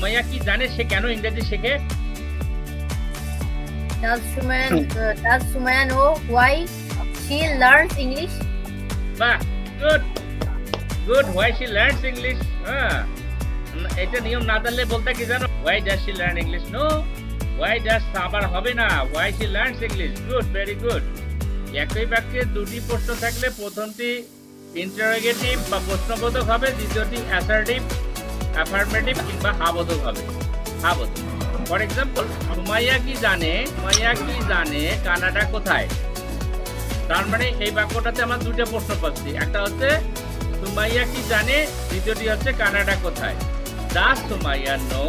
সুমাইয়া কি জানে সে কেন ইংরেজি শেখে? Does Sumaya uh, does Sumaya know why she learns English? বাহ good good why she learns English হ্যাঁ। এটা নিয়ম না জানলে বলতে কি জানো? Why does she learn English? No why does আবার হবে না why she learns English good very good. একই বাক্যে দুটি প্রশ্ন থাকলে প্রথমটি ইন্টারোগেটিভ বা প্রশ্নবোধক হবে দ্বিতীয়টি অ্যাসার্টিভ অ্যাফার্মেটিভ কিংবা হবে হাবোধক ফর এক্সাম্পল সুমাইয়া কি জানে সুমাইয়া কি জানে কানাডা কোথায়? তার মানে এই বাক্যটাতে আমার দুটো প্রশ্ন পাচ্ছি। একটা হচ্ছে সুমাইয়া কি জানে? দ্বিতীয়টি হচ্ছে, কানাডা কোথায়? Does Sumaiya know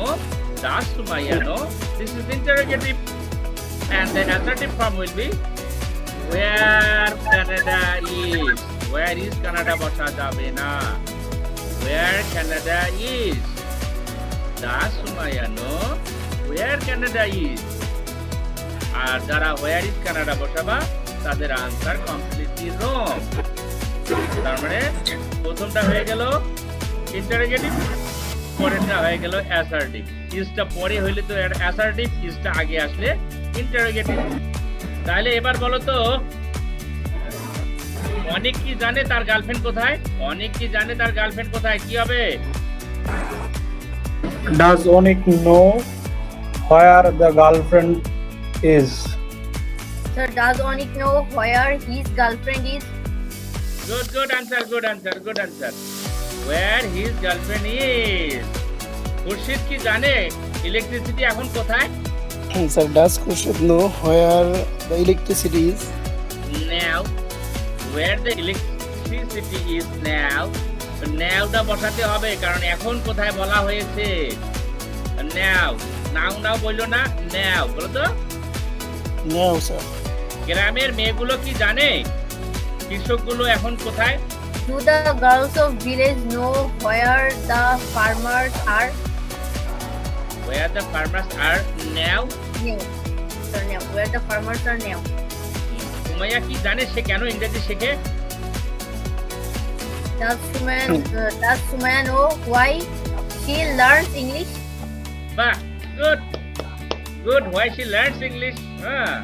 does Sumaiya know this is interrogative and the assertive form will be, where Canada is? Where is Canada বসা যাবে না? Where Canada is. Does Sumaiya know where Canada is. আর যারা where is Canada বসাবা, তাদের answer completely রং তার মানে প্রথমটা হয়ে গেল ইন্টারোগেটিভ পরেরটা হয়ে গেল অ্যাসার্টিভ ইজটা পরে হইলে তো অ্যাসার্টিভ ইজটা আগে আসলে ইন্টারোগেটিভ তাহলে এবার বলো তো অনেক কি জানে তার গার্লফ্রেন্ড কোথায় অনেক কি জানে তার গার্লফ্রেন্ড কোথায় কি হবে Does Onik know where the girlfriend is? So does Onik know where his girlfriend is? Good good answer good answer good answer where his girlfriend is Khurshid কি জানে ইলেকট্রিসিটি এখন কোথায় Sir, does Khurshid know where the electricity is? Now where the electricity is now নাওটা বসাতে হবে কারণ এখন কোথায় বলা হয়েছে নাও নাও নাও বলল না নাও বলো তো No, sir. গ্রামের মেয়েগুলো কি জানে কৃষকগুলো এখন কোথায় Do the girls of village know where the farmers are? where the farmers are now Now. So now, where the farmers are now. Sumaiya কি জানে সে কেন ইংরেজি শেখে? Does Sumaya uh, does Sumaya know why she learns English? বাহ good good why she learns English হ্যাঁ।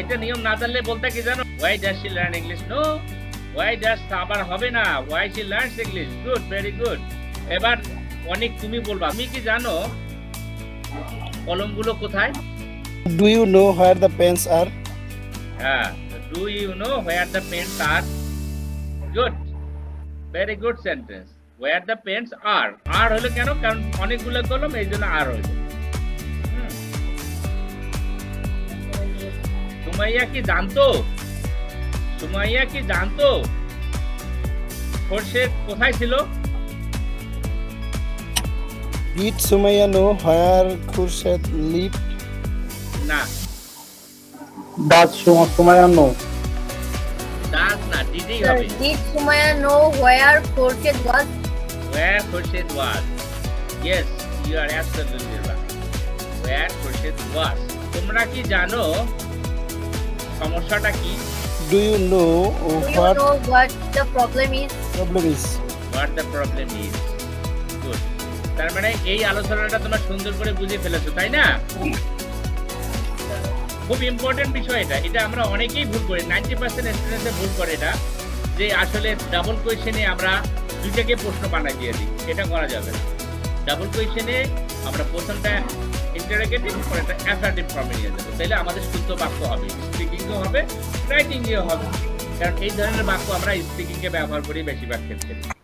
এটা নিয়ম না জানলে বলতে কি জানো? Why does she learn English no why does আবার হবে না? Why she learns English good very good এবার অনেক তুমি বলবা তুমি কি জানো কলমগুলো কোথায়? Do you know where the pens are? হ্যাঁ do you know where the pens are good very good sentence where the pens are are হলো কেন? কারণ অনেকগুলো কলম এই জন্য আর হইল সুমাইয়া কি জানতো? সুমাইয়া কি জানতো? খোরশেদ কোথায় ছিল? Did Sumaya know where Khurshid lived? না। Does Sum- Sumaya know? Das না দিদি Sir, হবে did Sumaya know where Khurshid was? where Khurshid was. Yes, you are absolutely right. Where Khurshid was. তোমরা কি জানো সমস্যাটা কি Do you know Do you what know what the problem is? problem is? What the problem is good তার মানে এই আলোচনাটা তোমরা সুন্দর করে বুঝে ফেলেছো তাই না খুব ইম্পর্টেন্ট বিষয় এটা। এটা আমরা অনেকেই ভুল করি। নাইনটি পার্সেন্ট স্টুডেন্টে ভুল করে এটা, যে আসলে ডাবল কোয়েশনে আমরা দুইটাকে প্রশ্ন বানাই দিয়ে দিই। এটা করা যাবে না। ডাবল কোয়েশনে আমরা প্রথমটা ইন্টারোগেটিভ পরেরটা অ্যাসার্টিভ ফর্মে নিয়ে যাব। তাহলে আমাদের শুদ্ধ বাক্য হবে। স্পিকিংও হবে রাইটিংও হবে। কারণ এই ধরনের বাক্য আমরা স্পিকিংয়ে ব্যবহার করি বেশিরভাগ ক্ষেত্রে।